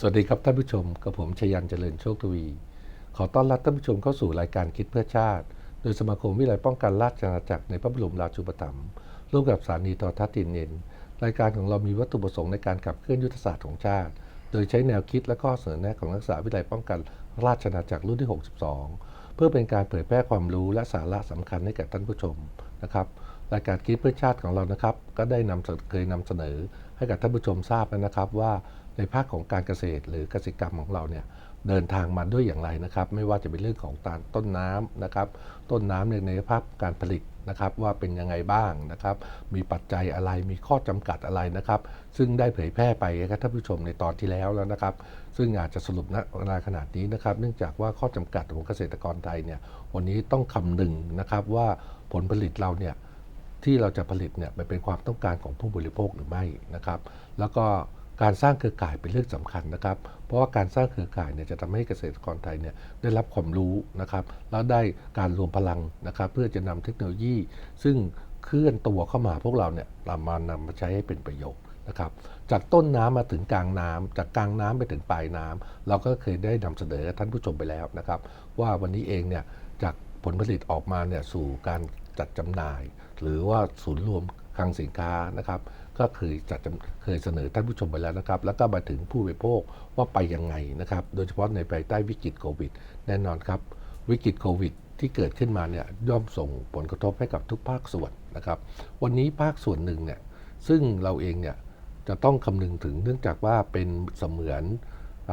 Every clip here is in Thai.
สวัสดีครับท่านผู้ชมกับผมชยันเจริญโชคทวี ขอต้อนรับท่านผู้ชมเข้าสู่รายการคิดเพื่อชาติ โดยสมาคมวิไลป้องกันราชอาณาจักรในพระบรมราชูปถัมภ์ร่วมกับสถานีโทรทัศน์ทีเอ็นรายการของเรามีวัตถุประสงค์ในการขับเคลื่อนยุทธศาสตร์ของชาติ โดยใช้แนวคิดและข้อเสนอแนะของนักศึกษาวิไลป้องกันราชอาณาจักรรุ่นที่ 62 เพื่อเป็นการเผยแพร่ความรู้และสาระสำคัญให้แก่ท่านผู้ชมนะครับ รายการคิดเพื่อชาติของเรานะครับ ก็ได้นำเสนอเคยนำเสนอให้กับท่านผู้ชมทราบแล้วนะครับว่าในภาคของการเกษตรหรือเกษตรกรรมของเราเนี่ย เดินทางมาด้วยอย่างไรนะครับ ไม่ว่าจะเป็นเรื่องของตาต้นน้ำนะครับ ต้นน้ำในในภาพการผลิตนะครับ ว่าเป็นยังไงบ้างนะครับ มีปัจจัยอะไรมีข้อจำกัดอะไรนะครับ ซึ่งได้เผยแพร่ไปให้ท่านผู้ชมในตอนที่แล้วแล้วนะครับ ซึ่งอาจจะสรุปณเวลาขนาดนี้นะครับ เนื่องจากว่าข้อจำกัดของเกษตรกรไทยเนี่ยวันนี้ต้องคำนึงนะครับว่าผลผลิตเราเนี่ยที่เราจะผลิตเนี่ยมันเป็นความต้องการของผู้บริโภคหรือไม่นะครับ แล้วก็ การสร้างเครือข่ายเป็นเรื่องสำคัญนะครับ เพราะว่าการสร้างเครือข่ายเนี่ยจะทำให้เกษตรกรไทยเนี่ยได้รับความรู้นะครับ แล้วได้การรวมพลังนะครับ เพื่อจะนำเทคโนโลยี ซึ่งเคลื่อนตัวเข้ามาพวกเราเนี่ยนำมานำมาใช้ให้เป็นประโยชน์นะครับ จากต้นน้ำมาถึงกลางน้ำจากกลางน้ำไปถึงปลายน้ำเราก็เคยได้นำเสนอท่านผู้ชมไปแล้วนะครับ ว่าวันนี้เองเนี่ยจากผลผลิตออกมาเนี่ยสู่การจัดจำหน่าย หรือว่าศูนย์รวมคลังสินค้านะครับ ก็เคยจัดเคยเสนอท่านผู้ชมไปแล้วนะครับ แล้วก็มาถึงผู้บริโภคว่าไปยังไงนะครับ โดยเฉพาะในภายใต้วิกฤตโควิด แน่นอนครับ วิกฤตโควิดที่เกิดขึ้นมาเนี่ยย่อมส่งผลกระทบให้กับทุกภาคส่วนนะครับ วันนี้ภาคส่วนหนึ่งเนี่ยซึ่งเราเองเนี่ยจะต้องคำนึงถึงเนื่องจากว่าเป็นเสมือนอ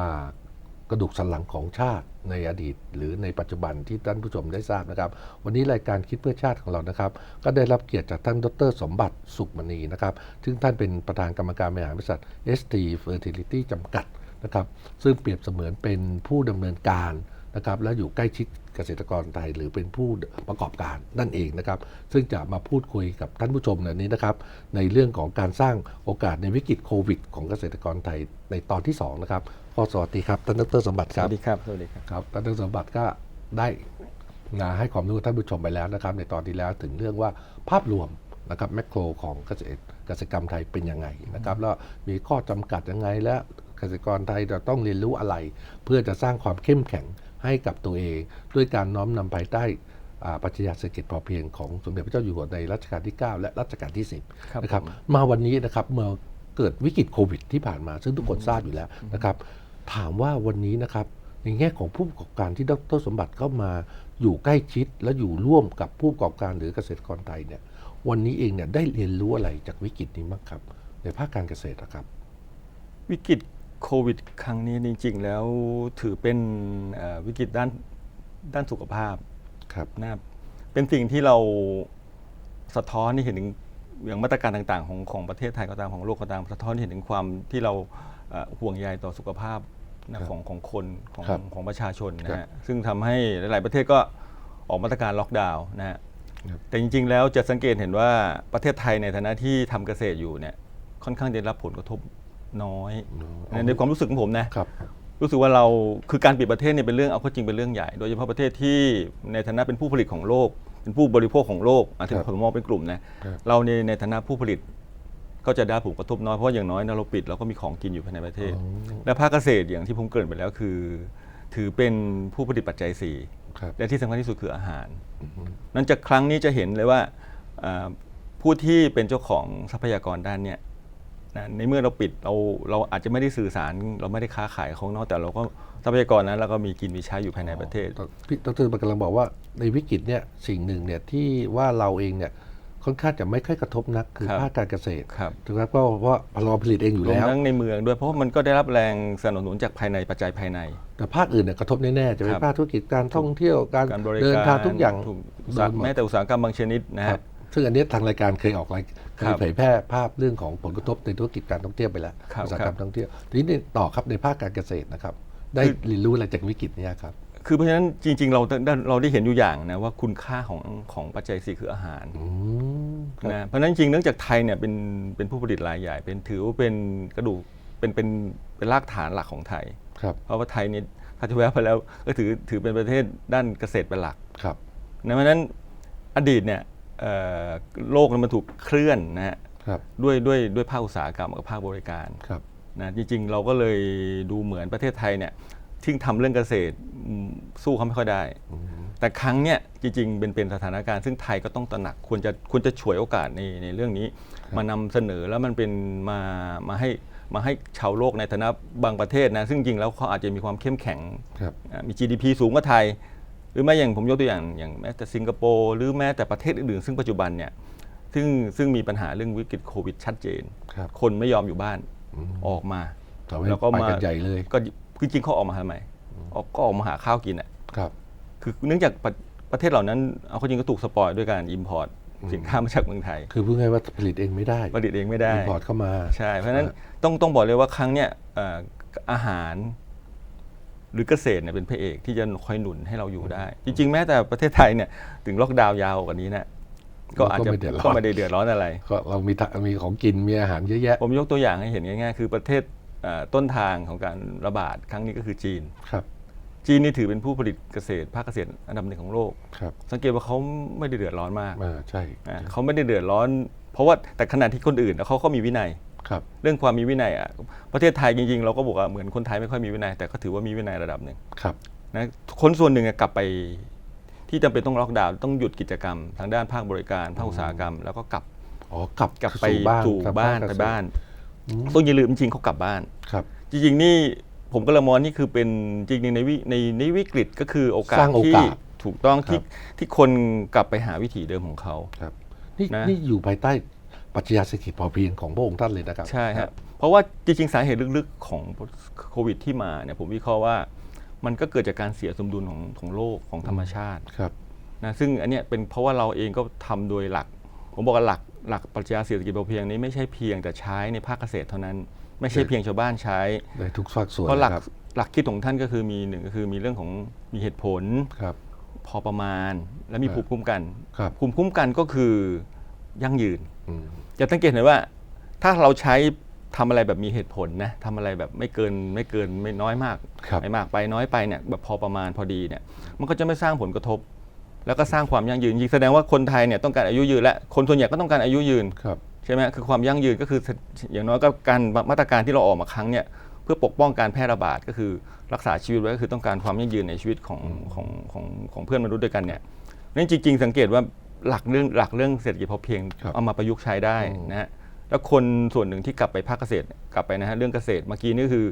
กระดูกสันหลังของชาติในอดีต หรือในปัจจุบันที่ท่านผู้ชมได้ทราบนะครับ วันนี้รายการคิดเพื่อชาติของเรานะครับ ก็ได้รับเกียรติจากท่านดร สมบัติสุขมณีนะครับ ซึ่งท่านเป็นประธานกรรมการบริหารบริษัท ST Fertility จำกัดนะครับ ซึ่งเปรียบเสมือนเป็นผู้ดำเนินการ นะครับและอยู่ใกล้ชิดเกษตรกรไทยหรือเป็นผู้ประกอบการนั่นเองนะครับ ซึ่งจะมาพูดคุยกับท่านผู้ชมในนี้นะครับ ในเรื่องของการสร้างโอกาสในวิกฤตโควิด ของเกษตรกรไทยในตอนที่สองนะครับขอสวัสดีครับท่านดรสมบัติสครับวัสดีครับสวัสดีครับครับท่านดรสมบัติก็ได้นะให้ความรู้ท่านผู้ชมไปแล้วนะครับ ในตอนที่แล้วถึงเรื่องว่าภาพรวมนะครับแมกโครของเกษตรเกษตรกรรมไทยเป็นยังไงนะครับแล้วมีข้อจำกัดยังไงและเกษตรกรไทยจะต้องเรียนรู้อะไร เพื่อจะสร้างความเข้มแข็ง ให้กับตัวเอง ด้วยการน้อมนำภายใต้อ่าปรัชญาเศรษฐกิจพอเพียงของสมเด็จพระเจ้าอยู่หัวในรัชกาลที่ 9 และรัชกาลที่ครับ10นะครับผมมาวันนี้นะครับเมื่อเกิดวิกฤตโควิดที่ผ่านมา ซึ่งทุกคนทราบอยู่แล้วนะครับถามว่าวันนี้นะครับในแง่ของผู้ประกอบการที่ดรสมบัติเข้ามาอยู่ใกล้ชิดและอยู่ร่วมกับผู้ประกอบการหรือเกษตรกรไทยเนี่ยวันนี้เองเนี่ยได้เรียนรู้อะไรจากวิกฤตนี้บ้างครับ ในภาคการเกษตรนะครับ วิกฤต โควิด ครั้งนี้จริง ๆ แล้วถือเป็นเอ่อวิกฤตด้านด้านสุขภาพครับนะครับเป็นสิ่งที่เราสะท้อนให้เห็นถึงอย่างมาตรการต่าง ๆ ของของประเทศไทยก็ตามของโลกก็ตามสะท้อนให้เห็นถึงความที่เราเอ่อห่วงใยต่อสุขภาพนะครับของของคนของครับของประชาชนครันะฮะบซึ่งทำให้หลาย ๆ ประเทศก็ออกมาตรการล็อกดาวน์นะฮะครับแต่จริง ๆ แล้วจะสังเกตเห็นว่าประเทศไทยในฐานะที่ทำเกษตรอยู่เนี่ยค่อนข้างจะได้รับผลกระทบ น้อยในในความรู้สึกของผมนะครับรู้สึกว่าเราคือการปิดประเทศเนี่ยเป็นเรื่องเอาเข้าจริงเป็นเรื่องใหญ่ โดยเฉพาะประเทศที่ในฐานะเป็นผู้ผลิตของโลก เป็นผู้บริโภคของโลกอะถึงครับผมมองเป็นกลุ่มนะครับเราในในฐานะผู้ผลิตก็จะได้ผลกระทบน้อยเพราะอย่างน้อยนะเราปิดเราก็มีของกินอยู่ภายในประเทศอ๋อและภาคเกษตรอย่างที่ผมเกริ่นไปแล้วคือ ถือเป็นผู้ผลิตปัจจัยสี่ครับและที่สำคัญที่สุดคืออาหาร นั้นจากครั้งนี้จะเห็นเลยว่าอ่าผู้ที่เป็นเจ้าของทรัพยากรด้านเนี่ย นะในเมื่อเราปิดเราเราอาจจะไม่ได้สื่อสาร เราไม่ได้ค้าขายของนอกแต่เราก็ทรัพยากรนั้นเราก็มีกินมีใช้อยู่ภายในประเทศพี่ดรกำลังบอกว่าในวิกฤตเนี่ยสิ่งหนึ่งเนี่ยที่ว่าเราเองเนี่ยค่อนข้างจะไม่ค่อยกระทบนักคือครับภาคการเกษตรครับถูกไหมเพราะว่าเราผลิตเองอยู่รวมแล้วทั้งในเมืองด้วยเพราะว่ามันก็ได้รับแรงสนับสนุนจากภายในปัจจัยภายใน แต่ภาคอื่นเนี่ยกระทบแน่ๆจะเป็นครับภาคธุรกิจการท่องเที่ยวการการบริการเดินทางทุกอย่างถูกอุตสาหโดนหมดแม้แต่อุตสาหกรรมบางชนิดนะครัฮะบ ซึ่งอันนี้ทางรายการเคยออกรายเคครัยบเผยแพร่ภาพเรื่องของผลกระทบในธุรกิจการท่องเที่ยวไปแล้วครับอุตสาหกรรมครับท่องเที่ยวทีนี้ต่อครับในภาคการเกษตรนะครับ ได้คือเรียนรู้อะไรจากวิกฤตเนี้ครับคือเพราะฉะนั้นจริง ๆ เราได้เราได้เห็นอยู่อย่างนะว่าคุณค่าของของปัจจัยสี่คืออาหารอืมครับนะเพราะฉะนั้นจริงๆเนื่องจากไทยเนี่ยเป็นเป็นผู้ผลิตรายใหญ่เป็นถือว่าเป็นกระดูกเป็นเป็นเป็นรากฐานหลักของไทยครับเพราะว่าไทยเนี่ยถ้าจะแวะไปแล้วก็ถือถือเป็นประเทศด้านเกษตรเป็นหลักครับนะเพราะฉะนั้นอดีตเนี่ยเอ่อ โลกมันถูกเคลื่อนนะฮะครับด้วยด้วยด้วยภาคอุตสาหกรรมกับภาคบริการครับนะจริง ๆ เราก็เลยดูเหมือนประเทศไทยเนี่ยที่ทำเรื่องเกษตรอืมสู้เขาไม่ค่อยได้ แต่ครั้งเนี่ยจริง ๆ เป็นเป็นสถานการณ์ซึ่งไทยก็ต้องตระหนักควรจะควรจะฉวยโอกาสในในเรื่องนี้ มานำเสนอแล้วมันเป็นมามาให้มาให้ชาวโลกในฐานะบางประเทศนะซึ่งจริงแล้วเขาอาจจะมีความเข้มแข็งครับอะมี GDP สูงกว่าไทย หรือแม้อย่างผมยกตัวอย่างอย่างแม้แต่สิงคโปร์หรือแม้แต่ประเทศอื่นๆซึ่งปัจจุบันเนี่ยซึ่งซึ่งมีปัญหาเรื่องวิกฤตโควิดชัดเจน ครับคนไม่ยอมอยู่บ้านออกมาทำให้แล้วก็ไปมากันใหญ่เลย ก็จริงๆเขาออกมาทำไมออกก็ออกมาหาข้าวกินอะครับ คือเนื่องจากประประเทศเหล่านั้นเอาเข้าจริงก็ถูกสปอยด้วยการอิมพอร์ตสินค้ามาจากเมืองไทย คือพูดง่ายๆว่าผลิตเองไม่ได้ ผลิตเองไม่ได้อินพอร์ตเข้ามา ใช่ เพราะฉะนั้นต้องต้องบอกเลยว่าครั้งเนี้ยเอ่ออาหาร หรือเกษตรเนี่ยเป็นพระเอกที่จะคอยหนุนให้เราอยู่ได้ จริง ๆ แม้แต่ประเทศไทยเนี่ยถึงล็อกดาวน์ยาวกว่านี้นะก็อาจจะก็ไม่เดือดร้อนก็ไม่ได้เดือดร้อนอะไรก็เรามีทะมีของกินมีอาหารเยอะแยะ ผมยกตัวอย่างให้เห็นง่ายๆ คือประเทศเอ่อต้นทางของการระบาดครั้งนี้ก็คือจีนครับ จีนนี่ถือเป็นผู้ผลิตเกษตรภาคเกษตรอันดับหนึ่งของโลกครับสังเกตว่าเขาไม่ได้เดือดร้อนมากอ่าใช่อะเขาไม่ได้เดือดร้อน เพราะว่าแต่ขณะที่คนอื่นเขาก็มีวินัย ครับ เรื่องความมีวินัยอะประเทศไทยจริงๆ เราก็บอกว่าเหมือนคนไทยไม่ค่อยมีวินัย แต่ก็ถือว่ามีวินัยระดับหนึ่งครับนะคนส่วนหนึ่งอะกลับไปที่จำเป็นต้องล็อกดาวน์ต้องหยุดกิจกรรม ทางด้านภาคบริการภาคอุตสาหกรรม แล้วก็กลับอ๋อกลับกลับไปสู่บ้านสู่ทำบ้านภคไปเกษตรบ้านต้องอย่าลืมจริงๆเขากลับบ้านครับ จริงๆนี่ผมก็เลยมองนี่คือเป็นจริงๆในวิในในวิกฤตก็คือโอกาสสร้างโอที่กาสถูกต้องที่ครับที่คนกลับไปหาวิถีเดิมของเขาครับนี่นะนี่อยู่ภายใต้ ปรัชญาเศรษฐกิจพอเพียงของพระองค์ท่านเลยนะครับ ใช่ครับ เพราะว่าจริงๆ สาเหตุลึกๆ ของโควิดที่มาเนี่ยผมวิเคราะห์ว่ามันก็เกิดจากการเสียสมดุลของของโลกของธรรมชาติครับนะซึ่งอันเนี้ยเป็นเพราะว่าเราเองก็ทำโดยหลัก ผมบอกว่าหลักหลักปรัชญาเศรษฐกิจพอเพียงนี้ไม่ใช่เพียงแต่ใช้ในภาคเกษตรเท่านั้น ไม่ใช่เพียงชาวบ้านใช้ในทุกภาคส่วนเพราะหลักนะครับหลักคิดของท่านก็คือมีหนึ่งก็คือมีเรื่องของมีเหตุผลครับพอประมาณและมีครับภูมิคุ้มกันครับภูมิคุ้มกันก็คือ ยั่งยืนอืมจะสังเกตเห็นว่า ถ้าเราใช้ทำอะไรแบบมีเหตุผลนะทำอะไรแบบไม่เกินไม่เกินไม่น้อยมากครับไม่มากไปน้อยไปเนี่ยแบบพอประมาณพอดีเนี่ย มันก็จะไม่สร้างผลกระทบ แล้วก็สร้างความยั่งยืนจริงๆแสดงว่าคนไทยเนี่ยต้องการอายุยืนและคนส่วนใหญ่ก็ต้องการอายุยืนครับใช่ไหมคือความยั่งยืนก็คืออย่างน้อยก็การมาตรการที่เราออกมาครั้งเนี่ยเพื่อปกป้องการแพร่ระบาดก็คือรักษาชีวิตไว้ก็คือต้องการความยั่งยืนในชีวิตของของของของเพื่อนมนุษย์ด้วยกันเนี่ยนั่นจริง ๆ สังเกตว่า หลักเรื่องหลักเรื่องเศรษฐกิจพอเพียงครับ เอามาประยุกต์ใช้ได้อืมนะฮะแล้วคนส่วนหนึ่งที่กลับไปภาคเกษตรกลับไปนะฮะเรื่องเกษตรเมื่อกี้นี่คือ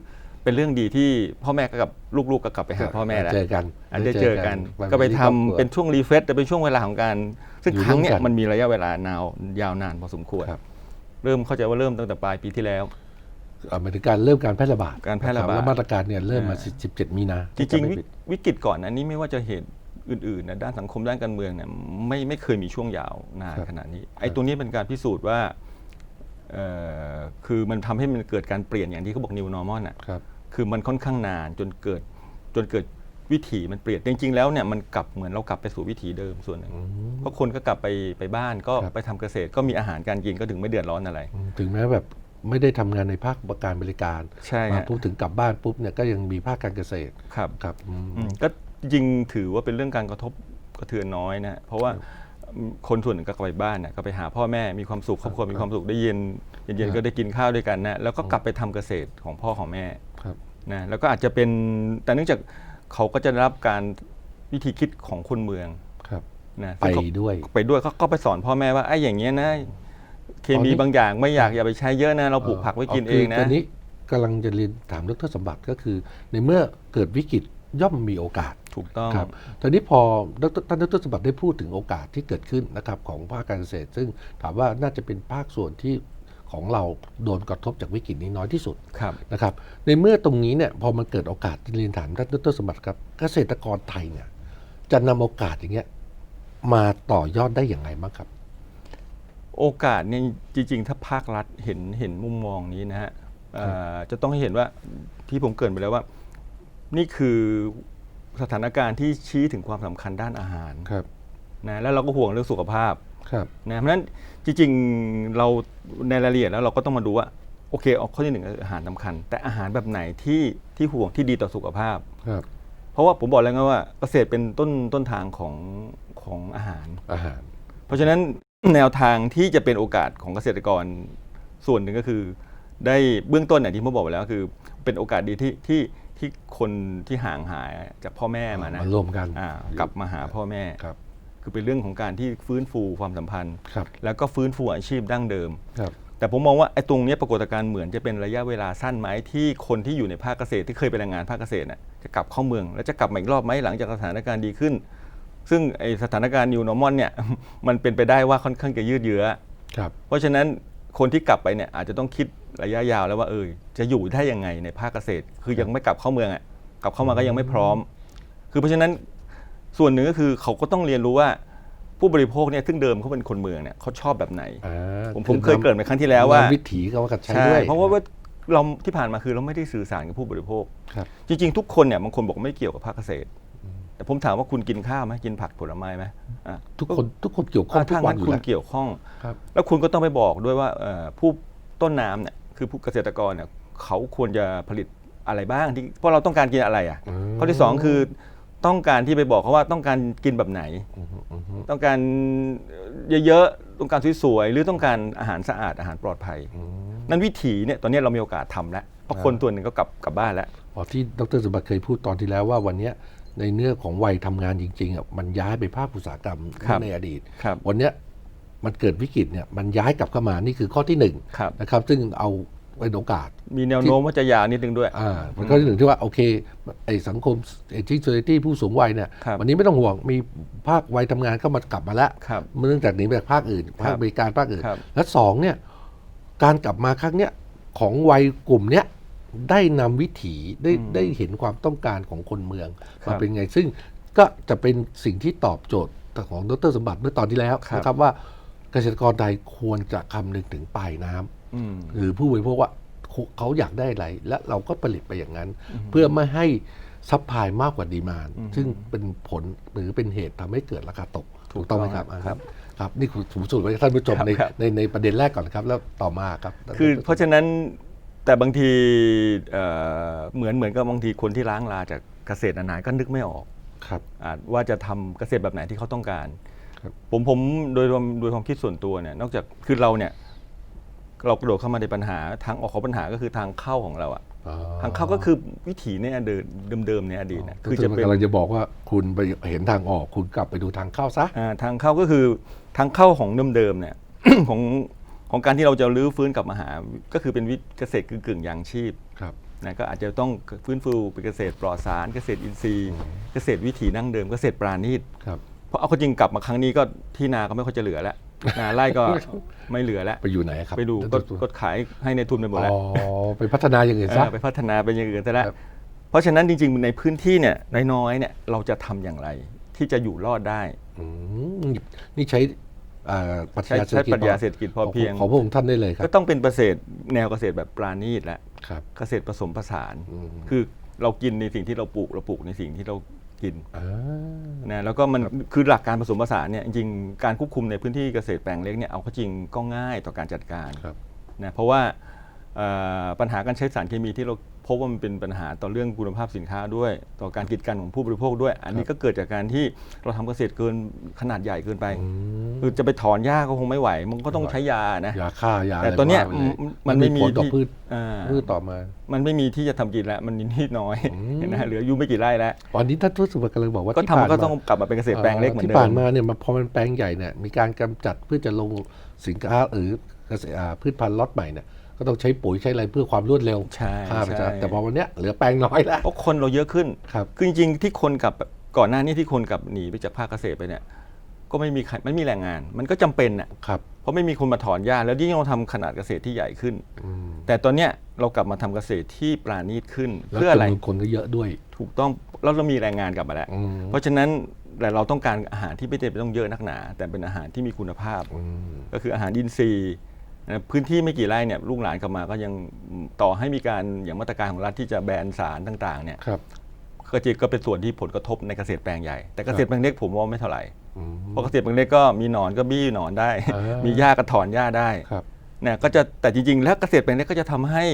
เป็นเรื่องดีที่พ่อแม่ก็กับลูกๆก็กลับไปหาพ่อแม่แล้ว เจอกันอาจจะเจอกันด้ก็ไปทำครอบครัว เป็นช่วงรีเฟรชแต่เป็นช่วงเวลาของการซึ่งอยู่ครั้งเนี้ร่วมกัยนมันมีระยะเวลานาว ยาวนานพอสมควร ครับ เริ่มเข้าใจว่าเริ่มตั้งแต่ปลายปีที่แล้วอ่าหมายถึงการเริ่มการแพร่ระบาดการแพร่ระบาดคแล้วมาตรการเนี่ยเริ่มมาอ่า17 มีนาจริงๆถ้าวิจำไม่ผิดวิกฤตก่อนอันนี้ไม่ว่าจะเหตุ อื่นๆนะด้านสังคมด้านการเมืองเนี่ยไม่ไม่เคยมีช่วงยาวนานขนาดนี้ไอ้ตรงนี้เป็นการพิสูจน์ว่าเอ่อคือมันทำให้มันเกิดการเปลี่ยนอย่างที่เขาบอก new normal น่ะครับคือมันค่อนข้างนานจนเกิดจนเกิดวิถีมันเปลี่ยนจริง ๆ แล้วเนี่ยมันกลับเหมือนเรากลับไปสู่วิถีเดิมส่วนหนึ่งเพราะคนก็กลับไปไปบ้านก็ครับไปทำเกษตรก็มีอาหารการกินก็ถึงไม่เดือดร้อนอะไรอืมถึงแม้แบบไม่ได้ทำงานในภาคการบริการใช่มาฮะพูดถึงกลับบ้านปุ๊บเนี่ยก็ยังมีภาคการเกษตรครับครับอืมอืมก็ จริงๆถือว่าเป็นเรื่องการกระทบกระเทือนน้อยนะเพราะว่าคนส่วนหนึ่งก็กลับไปบ้านน่ะก็ไปหาพ่อแม่มีความสุขครอบครัวมีความสุขได้เย็นเย็นๆก็ได้กินข้าวด้วยกันนะแล้วก็กลับไปทำเกษตรของพ่อของแม่ครับนะแล้วก็อาจจะเป็นแต่เนื่องจากเขาก็จะได้รับการวิธีคิดของคนเมืองครับนะไปซึ่งเขาด้วยไปด้วยเขาก็ไปสอนพ่อแม่ว่าไอ้อย่างเงี้ยนะ เคอ๋อมีนี่บางอย่างไม่อยากอย่าไปใช้เยอะนะ เราปลูกผักไว้กินเองนะตอนนี้กำลังจะเรียนถามดรสมบัติก็คือ ในเมื่อเกิดวิกฤตย่อมมีโอกาส ถูกต้องครับตอนนี้พอดรท่านดรสมบัติได้พูดถึงโอกาสที่เกิดขึ้นนะครับของภาคการเกษตร ซึ่งถามว่าน่าจะเป็นภาคส่วนที่ของเราโดนกระทบจากวิกฤตนี้น้อยที่สุดครับนะครับ ในเมื่อตรงนี้เนี่ยพอมันเกิดโอกาสที่เรียนถามท่านดรสมบัติครับเกษตรกรไทยเนี่ยจะนำโอกาสอย่างเงี้ยมาต่อยอดได้อย่างไรบ้างครับ โอกาสเนี่ยจริง ๆ ถ้าภาครัฐเห็นเห็นมุมมองนี้นะฮะเอ่อจะต้องให้เห็นว่าที่ผมเกรินไปแล้วว่า นี่คือ สถานการณ์ที่ชี้ถึงความสำคัญด้านอาหารครับนะแล้วเราก็ห่วงเรื่องสุขภาพครับนะเพราะฉะนั้นจริงๆเราในรายละเอียดแล้วเราก็ต้องมาดูว่าโอเคเอาข้อที่หนึ่งคืออาหารสำคัญ แต่อาหารแบบไหนที่ที่ห่วงที่ดีต่อสุขภาพครับเพราะว่าผมบอกแล้วไงว่าเกษตรเป็นต้นต้นทางของของอาหารอาหาร เพราะฉะนั้นแนวทางที่จะเป็นโอกาสของเกษตรกรส่วนหนึ่งก็คือ ได้เบื้องต้นอย่างที่ผมบอกไปแล้วคือ เป็นโอกาสดีที่ที่ ที่คนที่ห่างหายจากพ่อแม่มานะมารวมกันอ่ากลับมาหาพ่อแม่ครับ คือเป็นเรื่องของการที่ฟื้นฟูความสัมพันธ์ ครับ แล้วก็ฟื้นฟูอาชีพดั้งเดิม ครับ แต่ผมมองว่าไอ้ตรงเนี้ยปรากฏการณ์เหมือนจะเป็นระยะเวลาสั้นไหมที่คนที่อยู่ในภาคเกษตรที่เคยไปแรงงานภาคเกษตรน่ะจะกลับเข้าเมือง แล้วจะกลับมาอีกรอบไหมหลังจากสถานการณ์ดีขึ้น ซึ่งไอ้สถานการณ์ new normal เนี่ย มันเป็นไปได้ว่าค่อนข้างจะยืดเยื้อ ครับ เพราะฉะนั้น คนที่กลับไปเนี่ยอาจจะต้องคิดระยะยาวแล้วว่าเออจะอยู่ได้ยังไงในภาคเกษตร คือยังไม่กลับเข้าเมืองอะกลับเข้ามาก็ยังไม่พร้อม คือเพราะฉะนั้นส่วนหนึ่งก็คือเขาก็ต้องเรียนรู้ว่าผู้บริโภคเนี่ยซึ่งเดิมเขาเป็นคนเมืองเนี่ยเขาชอบแบบไหนอ่าผมผมเคยเกริดไปครั้งที่แล้วว่านำวิถีเขากับใช้ใช่ด้วยเพราะว่าว่าเราที่ผ่านมาคือเราไม่ได้สื่อสารกับผู้บริโภคครับจริงๆ ทุกคนเนี่ยบางคนบอกไม่เกี่ยวกับภาคเกษตร แต่ผมถามว่าคุณกินข้าวไหมกินผักผลไม้ไหมอะทุกคนทุกคนเกี่ยวข้องอะทุกถ้าวังั้นนอยู่คุณแล้ว เกี่ยวข้อง ครับ แล้วคุณก็ต้องไปบอกด้วยว่าเอ่อผู้ต้นน้ำเนี่ยคือผู้เกษตรกรเนี่ยเขาควรจะผลิตอะไรบ้างที่เพราะเราต้องการกินอะไรอะอืมข้อที่สองคือต้องการที่ไปบอกเขาว่าต้องการกินแบบไหนอือฮึอือฮึต้องการเยอะๆต้องการสวยๆหรือต้องการอาหารสะอาดอาหารปลอดภัยอืมนั่นวิถีเนี่ยตอนนี้เรามีโอกาสทำแล้วเพราะคนตัวหนึ่งก็กลับกลับบ้านแล้ว อ๋อที่ดรสมบัติเคยพูดตอนที่แล้วว่าวันเนี้ย ในเนื้อของวัยทำงานจริงๆอะมันย้ายไปภาคอุตสาหกรรมครับในอดีต ครับวันเนี้ยมันเกิดวิกฤตเนี่ยมันย้ายกลับเข้ามานี่คือข้อที่หนึ่งครับ นะครับ ซึ่งเอาเป็นโอกาส มีแนวโน้มว่าจะยาวนิดนึงด้วย อ่ามันก็ที่หนึ่งที่ว่า โอเคไอสังคมไอที่โซลิตี้ผู้สูงวัยเนี่ยครับวันนี้ไม่ต้องห่วงมีภาควัยทำงานเข้ามากลับมาแล้วครับเนื่องจากหนีไปจากภาคอื่น ภาคบริการภาคอื่น ครับ และสองเนี่ยการกลับมาครั้งเนี้ยของวัยกลุ่มเนี้ย ได้นำวิถีได้ได้เห็นความต้องการของคนเมืองครับมาเป็นไง ซึ่งก็จะเป็นสิ่งที่ตอบโจทย์ของดรสมบัติเมื่อตอนที่แล้วครับนะครับว่าเกษตรกรไทยควรจะคำนึงถึงปลายน้ำอืมหรือผู้บริโภคว่าเขาเขาอยากได้อะไร และเราก็ผลิตไปอย่างนั้น เพื่อไม่ให้ซัพพลายมากกว่าดีมานอืมซึ่งเป็นผลหรือเป็นเหตุทำให้เกิดราคาตกถูถูกกต้องไหมต้องครับครับอ่าครับครับนี่คือสูงสุดไว้ท่านผู้ชมครับในครับในในประเด็นแรกก่อนครับ แล้วต่อมาครับ คือเพราะฉะนั้น แต่บางทีเอ่อเหมือนเหมือนกับบางทีคนที่ล้างลาจากเกษตรนานๆก็นึกไม่ออกครับอาจว่าจะทำเกษตรแบบไหนที่เขาต้องการครับผมผมโดยรวมโดยความคิดส่วนตัวเนี่ยนอกจากคือเราเนี่ยเรากระโดดเข้ามาในปัญหาทางออกของปัญหาก็คือทางเข้าของเราอะอ๋อทางเข้าก็คือวิถีในอดีตเดิมๆในอดีตเนี่ยคืคืออจะจะเป็เป็นนกำลังจะบอกว่าคุณไปเห็นทางออกคุณกลับไปดูทางเข้าซะอ่าทางเข้าก็คือทางเข้าของเดิมๆเนี่ยของ ของการที่เราจะรื้อฟื้นกลับมาหา ก็คือเป็นวิเกษตรกึ่งๆยางชีพครับนะก็อาจจะต้องฟื้นฟูเป็นเกษตรปลอดสาร เกษตรอินทรีย์ เกษตรวิถีนั่งเดิม เกษตรปราณีตครับเพราะเอาเข้าจริงกลับมาครั้งนี้ก็ที่นาก็ไม่ค่อยจะเหลือแล้วนาไร่ก็ไม่เหลือแล้วไปอยู่ไหนครับไปดูก็ก็ขายให้ในทุนไปหมดแล้วอ๋อไปพัฒนาอย่างอื่นซะเออไปพัฒนาเป็นอย่างอื่นซะแล้วครับเพราะฉะนั้นจริง ๆ ในพื้นที่เนี่ยน้อยๆเนี่ยเราจะทำอย่างไรที่จะอยู่รอดได้อืมนี่ใช้อ่า ปรัชใช้ญาเศรษใช้ฐกิจปรัชญาเศรษฐกิจพอเพียงขของพระองค์ท่านได้เลยครัก็บต้องเป็นเกษตรแนวเกษตรแบบปราณีตและครับ เกษตรผสมผสาน อืม คือเรากินในสิ่งที่เราปลูกเราปลูกในสิ่งที่เรากินอ่า นะแล้วก็มันคือหลักการผสมผสานเนี่ยจริงๆการควบคุมในพื้นที่เกษตรแปลงเล็กเนี่ยเอาเข้าจริงก็ง่ายต่อการจัดการครับ นะเพราะว่าเอ่อปัญหาการใช้สารเคมีที่เรา พบว่ามันเป็นปัญหาต่อเรื่องคุณภาพสินค้าด้วย ต่อการกิจการของผู้บริโภคด้วย อันนี้ก็เกิดจากการที่เราทำเกษตรเกินขนาดใหญ่เกินไปอืมคือจะไปถอนหญ้าก็คงไม่ไหว มันก็ต้องใช้ยานะยาฆ่ายาแต่อะไรตอนเนี้ยว่าไปเลยมันมันไม่มีผลต่อที่พืชอ่าพืชต่อมา มันไม่มีที่จะทำกินแล้ว มันมีที่น้อยอืมนะฮะเหลืออยู่ไม่กี่ไร่แล้ววันนี้ท่านทูตสุภกำลังบอกว่าก็ที่ทำผ่านก็มาต้องกลับมาเป็นเกษตรแปลงเล็กเหมือนที่เดิมผ่านมาเนี่ยมันพอมันแปลงใหญ่เนี่ยมีการกำจัดเพื่อจะลงสินค้าหรือเกษตรอ่าพืชพันธุ์ล็อตใหม่เนี่ย ก็ต้องใช้ปุ๋ยใช้อะไรเพื่อความรวดเร็วใช่ฆ่าไปใช่ ซะแต่พอวันเนี้ยเหลือแปลงน้อยแล้ว เพราะคนเราเยอะขึ้นครับคือจริงๆที่คนกลับก่อนหน้านี้ที่คนกลับหนีไปจากภาคเกษตรไปเนี่ย ก็ไม่มีใครไม่มีแรงงาน มันก็จำเป็นอะ ครับ เพราะไม่มีคนมาถอนหญ้าแล้วยิ่งเราทำขนาดเกษตรที่ใหญ่ขึ้น อืม แต่ตอนเนี้ยเรากลับมาทำเกษตรที่ปราณีตขึ้น แล้วเพื่ออะไรจำนวนคนก็เยอะด้วย ถูกต้องแล้วเรามีแรงงานกลับมาแล้ว อืม เพราะฉะนั้นแต่เราต้องการอาหารที่ไม่จำเป็นต้องเยอะนักหนา แต่เป็นอาหารที่มีคุณภาพ อืม ก็คืออาหารอินทรีย์นะ พื้นที่ไม่กี่ไร่เนี่ยลูกหลานกลับมาก็ยังต่อให้มีการอย่างมาตรการของรัฐที่จะแบนสารต่างๆเนี่ยครับก็จริงก็เป็นส่วนที่ผลกระทบในเกษตรแปลงใหญ่ แต่เกษตรแปลงเล็กผมว่าไม่เท่าไหร่อืมเพราะเกษตรแปลงเล็กก็มีหนอนก็บี้หนอนได้อ่ามีมีหญ้าก็ถอนหญ้าได้ครับเนี่ยก็จะแต่จริง ๆ แล้วเกษตรแปลงเล็กก็จะทำให้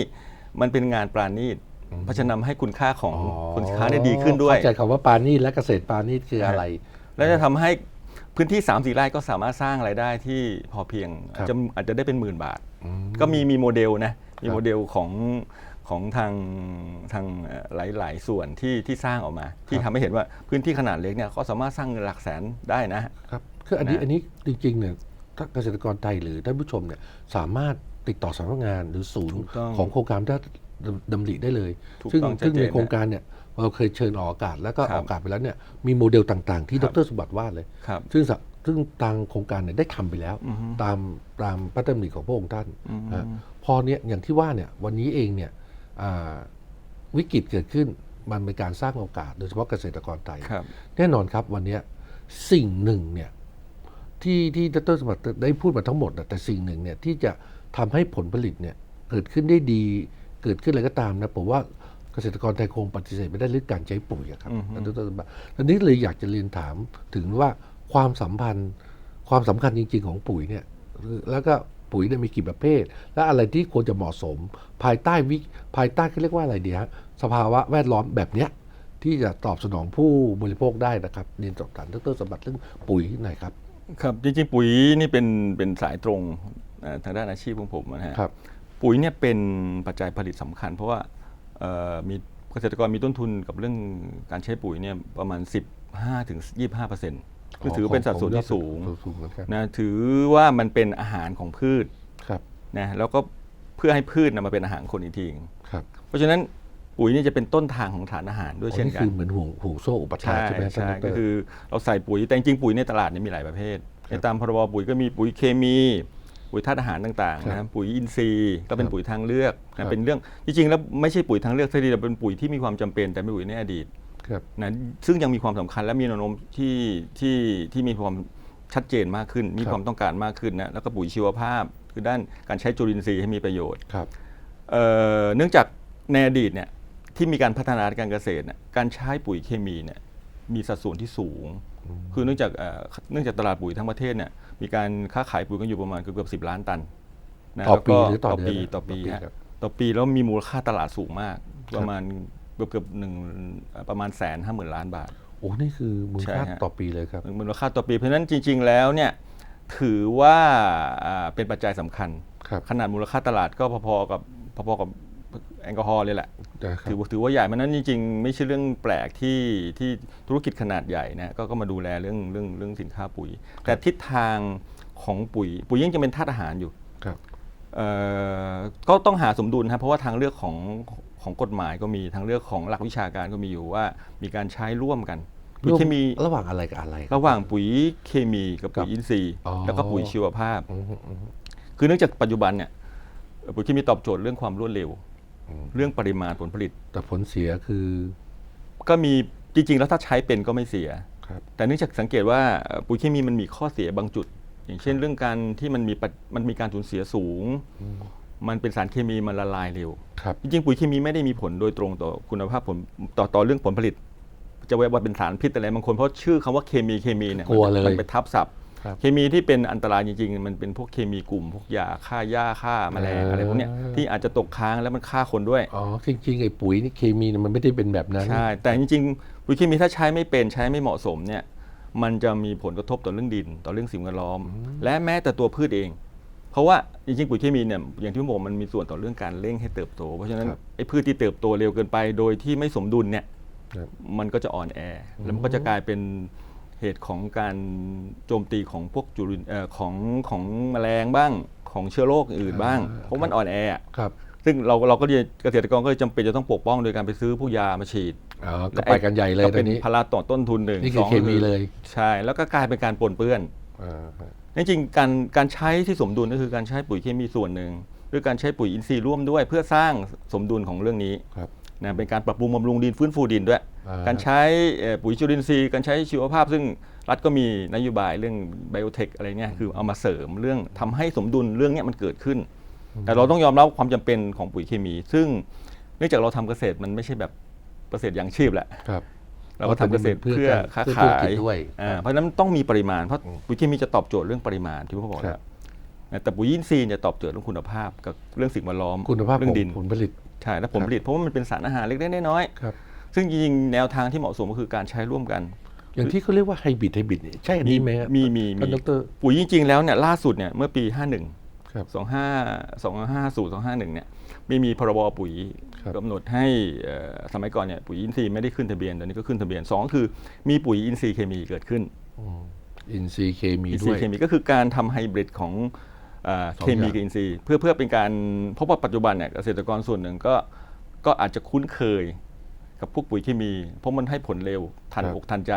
มันเป็นงานปราณีตเพราะฉะนั้นให้คุณค่าของคุณค่าได้ดีขึ้นด้วยเข้าใจคำว่าปานีตและเกษตรปานีตคืออะไร แล้วจะทำให้ พื้นที่3ามสี่ไร่ก็สามารถสร้างรายได้ที่พอเพียงครับอาจจะอาจจะได้เป็นหมื่นบาท อืม ก็มีมีโมเดลนะมีครับโมเดลของของทางทางเอ่อหลายๆส่วนที่ที่สร้างออกมา ที่ทำให้เห็นว่าพื้นที่ขนาดเล็กเนี่ยก็สามารถสร้างเงินหลักแสนได้นะ ครับคืออันนี้นะ อันนี้จริงๆเนี่ยถ้าเกษตรกรไทยหรือท่านผู้ชมเนี่ยสามารถติดต่อสำนักงานหรือศูนย์ถูกต้องของโครงการด้านดำริได้เลย ถูกซึ่งต้องชัดซึ่งเจนในนะโครงการเนี่ย เราเคยเชิญออกอากาศแล้วก็คอรัอบกอากาศไปแล้วเนี่ยมีโมเดลต่างๆ ที่คดรับรสมบัติวาดเลยครับซึ่งสะซึ่งทางโครงการเนี่ยได้ทำไปแล้วอือฮึตามตามพระดำริของพระองค์ท่านอือฮึนะพอเนี่ยอย่างที่ว่าเนี่ยวันนี้เองเนี่ยอ่าวิกฤตเกิดขึ้นมันเป็นการสร้างโอกาส โดยเฉพาะเกษตรกรไทยครับแน่นอนครับวันเนี้ยสิ่งหนึ่งเนี่ยที่ที่ดรสมบัติได้พูดมาทั้งหมดน่ะแต่สิ่งหนึ่งเนี่ยที่จะทำให้ผลผลิตเนี่ยเกิดขึ้นได้ดีเกิดขึ้นอะไรก็ตามนะผมว่า เกษตรกรไทยคงปฏิเสธไม่ได้เรื่องการใช้ปุ๋ยอะครับอือฮึดรสมบัติอันนี้เลยอยากจะเรียนถามถึงว่าความสัมพันธ์ ความสำคัญจริง ๆ ของปุ๋ยเนี่ยแล้วก็ปุ๋ยเนี่ยมีกี่ประเภท และอะไรที่ควรจะเหมาะสม ภายใต้วิภายใต้เขาเรียกว่าอะไรดีฮะสภาวะแวดล้อมแบบเนี้ยที่จะตอบสนองผู้บริโภคได้นะครับเรียนสอบถามดรสมบัติเรื่องปุ๋ยหน่อยครับ ครับจริงๆปุ๋ยนี่เป็นเป็นสายตรงเอ่อทางด้านอาชีพของผมนะฮะครับปุ๋ยเนี่ยเป็นปัจจัยผลิตสำคัญ เพราะว่าเอ่อ มีเกษตรกรมีต้นทุนกับเรื่องการใช้ปุ๋ยเนี่ยประมาณ 15ถึง25เปอร์เซ็นต์คือถือเป็นสัดส่วนที่สูงสูงเหมือนกันนะถือว่ามันเป็นอาหารของพืชครับนะแล้วก็เพื่อให้พืชนะมาเป็นอาหารคนอีกทีหนึ่งครับ เพราะฉะนั้นปุ๋ยนี่จะเป็นต้นทางของฐานอาหารด้วยเช่นกันคือเหมือนห่วงห่วงโซ่อุปทานใช่ใช่ไหมท่านใช่ดรก็คือเราใส่ปุ๋ยแต่จริงๆปุ๋ยในตลาดเนี่ยมีหลายประเภทครับในตามพรบปุ๋ยก็มีปุ๋ยเคมี ปุ๋ยธาตุอาหารต่างๆครันะบปุ๋ยอินทรีย์ก็เป็นครับปุ๋ยทางเลือกครันะบเป็นเรื่องจริงๆแล้วไม่ใช่ปุ๋ยทางเลือกซะทีเดียวเป็นปุ๋ยที่มีความจำเป็นแต่เป็นปุ๋ยในอดีตครับนะซึ่งยังมีความสำคัญและมีแนวโน้มที่ที่ที่มีความชัดเจนมากขึ้น มีความต้องการมากขึ้นนะแล้วก็ปุ๋ยชีวภาพ คือด้านการใช้จุลินทรีย์ให้มีประโยชน์ครับเอ่อเนื่องจากในอดีตเนี่ยที่มีการพัฒนาการเกษตรเนี่ยการใช้ปุ๋ยเคมีเนี่ยมีสัดส่วนที่สูง คือเนื่องจากเอ่อเนื่องจากตลาดปุ๋ยทั้งประเทศเนี่ย มีการค้าขายปุ๋ยกันอยู่ประมาณเกือบสิบล้านตันนะต่อแล้วปีก็หรือต่อต่อเดือนปีนะต่อปีต่อปีฮะครับต่อปีแล้วมีมูลค่าตลาดสูงมาก ประมาณเกือบเกือบหนึ่งประมาณแสนห้าหมื่นล้านบาทโอ้นี่คือมูลค่าใช่ฮะต่อปีเลยครับมูลค่าต่อปีเพราะฉะนั้นจริง ๆ แล้วเนี่ยถือว่าอ่าเป็นปัจจัยสำคัญครับขนาดมูลค่าตลาดก็พอๆกับพอๆกับ แอลกอฮอล์เลยแหละนะครับถือว่าถือว่าใหญ่มันนั้นจริงๆ ไม่ใช่เรื่องแปลกที่ที่ธุรกิจขนาดใหญ่นะก็ก็มาดูแลเรื่องเรื่องเรื่องสินค้าปุ๋ย แต่ทิศทางของปุ๋ย ปุ๋ยยังจะเป็นธาตุอาหารอยู่ครับเอ่อก็ต้องหาสมดุลครับเพราะว่าทางเลือกของของกฎหมายก็มีทางเลือกของหลักวิชาการก็มีอยู่ว่า มีการใช้ร่วมกันปุ๋ยเคมีระหว่างอะไรกับอะไรคบระหว่างปุ๋ยเคมีกับปุ๋ยกับอินทรีย์อ๋อแล้วก็ปุ๋ยชีวภาพอืมอืมคือเนื่องจากปัจจุบันเนี่ยปุ๋ยเคมีตอบโจทย์เรื่องความรวดเร็ว เรื่องปริมาณผลผลิต แต่ผลเสียคือ ก็มีจริง ๆ แล้วถ้าใช้เป็นก็ไม่เสีย ครับแต่เนื่องจากสังเกตว่าเอ่อปุ๋ยเคมีมันมีข้อเสียบางจุด อย่างเช่นเรื่องการที่มันมีปัจมันมีการสูญเสียสูง มันเป็นสารเคมีมันละลายเร็ว ครับ จริงๆปุ๋ยเคมีไม่ได้มีผลโดยตรงต่อคุณภาพผลต่อต่อเรื่องผลผลิต จะว่าเป็นสารพิษอะไรบางคนเพราะชื่อคำว่าเคมีเคมีเนี่ยกลัวเลย มันไปทับศัพท์ครับ เคมีที่เป็นอันตรายจริงๆ มันเป็นพวกเคมีกลุ่ม พวกยาฆ่าหญ้าฆ่าแมลงอ่าอะไรพวกเนี้ยที่อาจจะตกค้างแล้วมันฆ่าคนด้วย อ๋อ จริงๆไอ้ปุ๋ยนี่เคมีเนี่ยมันไม่ได้เป็นแบบนั้น ใช่ แต่จริงๆปุ๋ยเคมีถ้าใช้ไม่เป็นใช้ไม่เหมาะสมเนี่ย มันจะมีผลกระทบต่อเรื่องดิน ต่อเรื่องสิ่งแวดล้อม และแม้แต่ตัวพืชเอง เพราะว่าจริงๆปุ๋ยเคมีเนี่ยอย่างที่ผมบอกมันมีส่วนต่อเรื่องการเร่งให้เติบโต เพราะฉะนั้นครับไอ้พืชที่เติบโตเร็วเกินไป โดยที่ไม่สมดุลเนี่ยครับมันก็จะอ่อนแอ แล้วมันก็จะกลายเป็น เหตุของการโจมตีของพวกจุลินเอ่อของของแมลงบ้างของเชื้อโรคอื่นบ้างอ่าเพราะมันอ่อนแออะครับซึ่งเราเราก็เลยเกษตรกรก็เลยจำเป็นจะต้องปกป้องโดยการไปซื้อพวกยามาฉีดอ๋อก็ไปกันใหญ่เลยก็ตอเป็นนนี้ภาระต่อต้นทุนหนึ่งนี่คือสงเคมีเลย ใช่ แล้วก็กลายเป็นการปนเปื้อนอ่าฮะจริงๆการการใช้ที่สมดุลก็คือการใช้ปุ๋ยเคมีส่วนหนึ่งหรือการใช้ปุ๋ยอินทรีย์ร่วมด้วย เพื่อสร้างสมดุลของเรื่องนี้ครับ นะเป็นการปรับปรุงบำรุงดินฟื้นฟูดินด้วยอ่าการใช้เอ่อปุ๋ยจุลินทรีย์การใช้ชีวภาพ ซึ่งรัฐก็มีนโยบายเรื่องไบโอเทคอะไรเนี่ยคือเอามาเสริมเรื่องทำให้สมดุลเรื่องเนี้ยมันเกิดขึ้น แต่เราต้องยอมรับความจำเป็นของปุ๋ยเคมี ซึ่งเนื่องจากเราทำเกษตรมันไม่ใช่แบบเกษตรอย่างชีพแหละครับเราก็ทำเกษตรเพื่อเพื่อการค้าเพื่อธุรขากิจยด้วยอ่าครับเพราะฉะนั้นต้องมีปริมาณเพราะปุ๋ยเคมีจะตอบโจทย์เรื่องปริมาณที่พ่อบอกครัแล้บวนะแต่ปุ๋ยอินทรีย์จะตอบโจทย์เรื่องคุณภาพกับเรื่องสิ่งแวดล้อมคุณภาพเรื่ขอองงดินผลผลิต ใช่และผลครับผลิตเพราะว่ามันเป็นสารอาหารเล็กๆน้อยครับ ๆซึ่งจริงๆแนวทางที่เหมาะสมก็คือการใช้ร่วมกัน อย่างที่เขาเรียกว่าไฮบริดไฮบริดใช่อันนี้ไหมครับมีมีท่านมีดร ปุ๋ยจริงๆแล้วเนี่ยล่าสุดเนี่ยเมื่อปี 51 ครับ25 2550 251เนี่ยไม่มีพรบปุ๋ยครับกำหนดให้เอ่อสมัยก่อนเนี่ยปุ๋ยอินทรีย์ไม่ได้ขึ้นทะเบียนตอนนี้ก็ขึ้นทะเบียนสองคือมีปุ๋ยอินทรีย์เคมีเกิดขึ้นอืมอินซีย์เคมีอินทด้รีวย ย์เคมีก็คือการทำไฮบริดของ เอ่อสองเคมีอย่างกับอินทรีย์ เพื่อเพื่อเป็นการเพราะว่าปัจจุบันเนี่ยเกษตรกรส่วนหนึ่งก็ก็อาจจะคุ้นเคยกับพวกปุ๋ยเคมี เพราะมันให้ผลเร็วทันอกทันใจ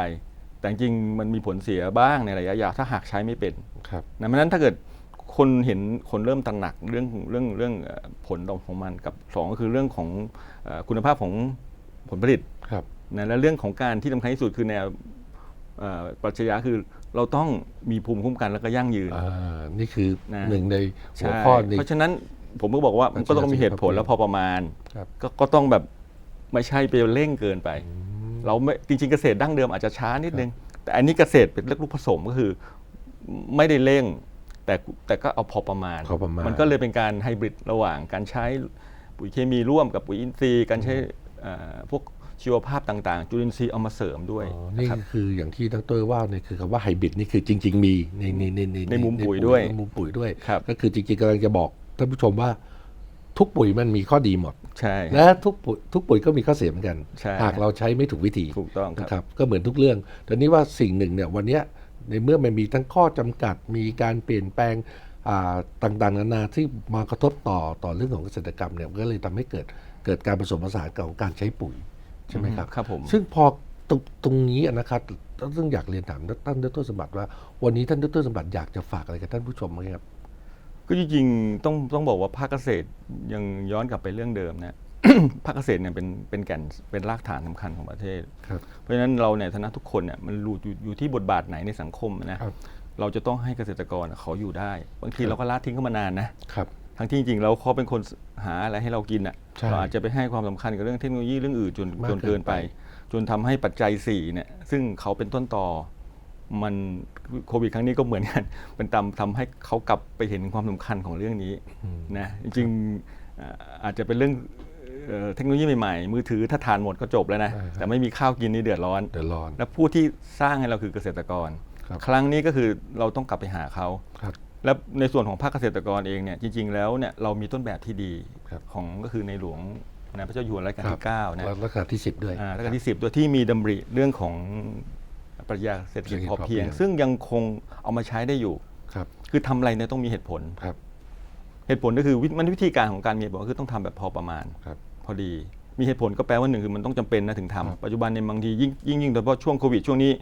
แต่จริงๆมันมีผลเสียบ้างในระยะยาวถ้าหากใช้ไม่เป็นครับนะเพราะฉะนั้นถ้าเกิดคนเห็นคนเริ่มตระหนักเรื่องเรื่องเรื่องเอ่อผลของมันกับสองก็คือเรื่องของเอ่อคุณภาพของผลผลิตครับนะและเรื่องของการที่สำคัญที่สุดคือแนวเอ่อปรัชญาคือ เราต้องมีภูมิคุ้มกันแล้วก็ยั่งยืน อ่านี่คือนะ หนึ่งในหัวใช่ข้อนี้ เพราะฉะนั้นผมก็บอกว่ามันก็ต้องมีเหตุผลและพอประมาณ ครับ ก็ก็ต้องแบบไม่ใช่ไปเร่งเกินไป เราไม่จริงๆเกษตรดั้งเดิมอาจจะช้านิดนึง แต่อันนี้เกษตรเป็นเลือกลูกผสมก็คือ ไม่ได้เร่ง แต่แต่ก็เอาพอประมาณ พอประมาณ มันก็เลยเป็นการไฮบริดระหว่างการใช้ปุ๋ยเคมีร่วมกับปุ๋ยอินทรีย์ การใช้เอ่อพวก ชีวภาพต่างๆ จุลินทรีย์เอามาเสริมด้วยอ๋อนะนี่ครับ คืออย่างที่ดรว่าเนี่ยคือคำว่าไฮบริดนี่คือจริง ๆ มีในในในในในมุมปุ๋ยด้วยในมุมปุ๋ยด้วย ครับ ก็คือจริงๆกำลังจะบอกท่านผู้ชมว่าทุกปุ๋ยมันมีข้อดีหมด ใช่ และทุกปุ๋ยทุกปุ๋ยก็มีข้อเสียเหมือนกัน ใช่ หากเราใช้ไม่ถูกวิธีถูกต้องครับนะครับก็เหมือนทุกเรื่องแต่นี้ว่าสิ่งหนึ่งเนี่ยวันเนี้ยในเมื่อมันมีทั้งข้อจำกัดมีการเปลี่ยนแปลงอ่าต่างๆนานาที่มากระทบต่อต่อเรื่องของเกษตรกรรมเนี่ยมันก็เลยทำให้เกิดเกิดการผสมผสานของการใช้ปุ๋ย ใช่ไหมครับ ครับผม ซึ่งพอตรงตรงนี้อะนะครับต้องอยากเรียนถามท่านดรสมบัติว่า วันนี้ท่านดรสมบัติอยากจะฝากอะไรกับท่านผู้ชมไหมครับก็จริงๆต้องต้องบอกว่าภาคเกษตรยังย้อนกลับไปเรื่องเดิมนะ ภาคเกษตรเนี่ยเป็นเป็นแก่นเป็นรากฐานสำคัญของประเทศครับเพราะฉะนั้นเราในฐานะทุกคนเนี่ยมันรู้อยู่อยู่ที่บทบาทไหนในสังคมนะครับเราจะต้องให้เกษตรกรเขาอยู่ได้ บางทีครับเราก็ละทิ้งเขามานานนะครับ ทั้งที่จริงๆแล้วเขาเป็นคนหาอะไรให้เรากินอะใช่เราอาจจะไปให้ความสำคัญกับเรื่องเทคโนโลยีเรื่องอื่นจนมากจนเกินไปเกินไป จนทำให้ปัจจัย4เนี่ยซึ่งเขาเป็นต้นต่อมันโควิดครั้งนี้ก็เหมือนกัน เป็นตามทำให้เขากลับไปเห็นความสำคัญของเรื่องนี้นะจริงๆอ่าอาจจะเป็นเรื่องเอ่อเทคโนโลยีใหม่ๆมือถือถ้าทานหมดก็จบแล้วนะใช่ครับแต่ไม่มีข้าวกินนี่เดือดร้อน เดือดร้อน และผู้ที่สร้างให้เราคือเกษตรกร ครับ ครั้งนี้ก็คือเราต้องกลับไปหาเขา ครับ และในส่วนของภาคเกษตรกรเองเนี่ยจริง ๆ แล้วเนี่ยเรามีต้นแบบที่ดีครับของก็คือในหลวงนะพระเจ้าอยู่หัวรัชกาลที่9นะแล้วรัชกาลที่สิบด้วยอ่ารัชกาลที่ 10ตัวที่มีดำริเรื่องของปรัชญาเศรษฐกิจเศรษฐกิจพอเพียงพอเพียง ซึ่งยังคงเอามาใช้ได้อยู่ครับ คือทำอะไรเนี่ยต้องมีเหตุผลครับ เหตุผลก็คือวิมันวิธีการของการมีเหตุผลก็คือต้องทำแบบพอประมาณครับ พอดีมีเหตุผลก็แปลว่าหนึ่งคือมันต้องจำเป็นนะถึงครับทำปัจจุบันในยบางทียิ่งยิ่งยิ่งโดยเฉพาะช่วงโควิดช่วงนี้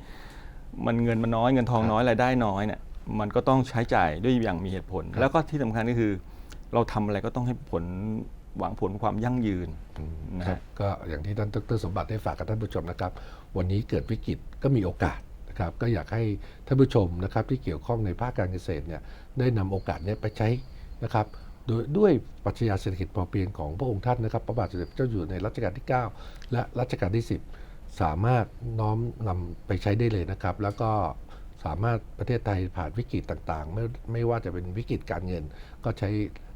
มันเงินมันน้อยเงินทองครับน้อยรายได้น้อยเนี่ย มันก็ต้องใช้จ่ายด้วยอย่างมีเหตุผลครับแล้วก็ที่สำคัญก็คือ เราทำอะไรก็ต้องให้ผลหวังผลความยั่งยืนนะครัฮะบก็อย่างที่ท่านดรสมบัติได้ฝากกับท่านผู้ชมนะครับ วันนี้เกิดวิกฤตก็มีโอกาสนะครับก็อยากให้ท่านผู้ชมนะครับที่เกี่ยวข้องในภาคการเกษตรเนี่ยได้นำโอกาสเนี้ไปใช้นะครับโดยด้วยปรัชญาเศรษฐกิจพอเพียงของพระองค์ท่านนะครับ พระบาทสมเด็จพระเจ้าอยู่หัวในรัชกาลที่ 9 และรัชกาลที่ 10 สามารถน้อมนำไปใช้ได้เลยนะครับ แล้วก็ สามารถประเทศไทยผ่านวิกฤตต่างๆ ไม่ไม่ว่าจะเป็นวิกฤตการเงิน ก็ใช้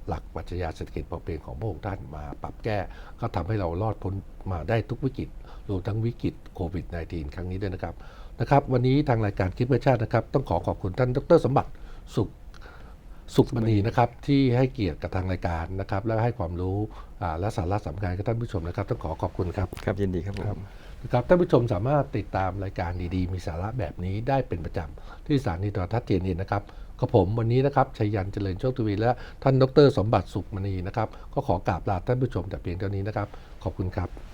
หลักปรัชญาเศรษฐกิจพอเพียงของพระองค์ท่านมาปรับแก้ ก็ทำให้เรารอดพ้นมาได้ทุกวิกฤตรวมทั้งวิกฤตโควิด -19 ครั้งนี้ด้วยนะครับนะครับ วันนี้ทางรายการคิดเพื่อชาตินะครับ ต้องขอขอบคุณท่านดรสมบัติสุขสุขมณีนะครับที่ให้เกียรติกับทางรายการนะครับ และให้ความรู้อ่าและสาระสำคัญกับท่านผู้ชมนะครับ ต้องขอขอบคุณครับ ครับยินดีครับผม นะครับท่านผู้ชมสามารถติดตามรายการดีๆ มีสาระแบบนี้ได้เป็นประจำที่สถานีโทรทัศน์เจนีนะครับกับผมวันนี้นะครับชัยยันเจริญโชคทวีและท่านดร สมบัติสุขมณีนะครับ ก็ขอกราบลาท่านผู้ชมแต่เพียงเท่านี้นะครับ ขอบคุณครับ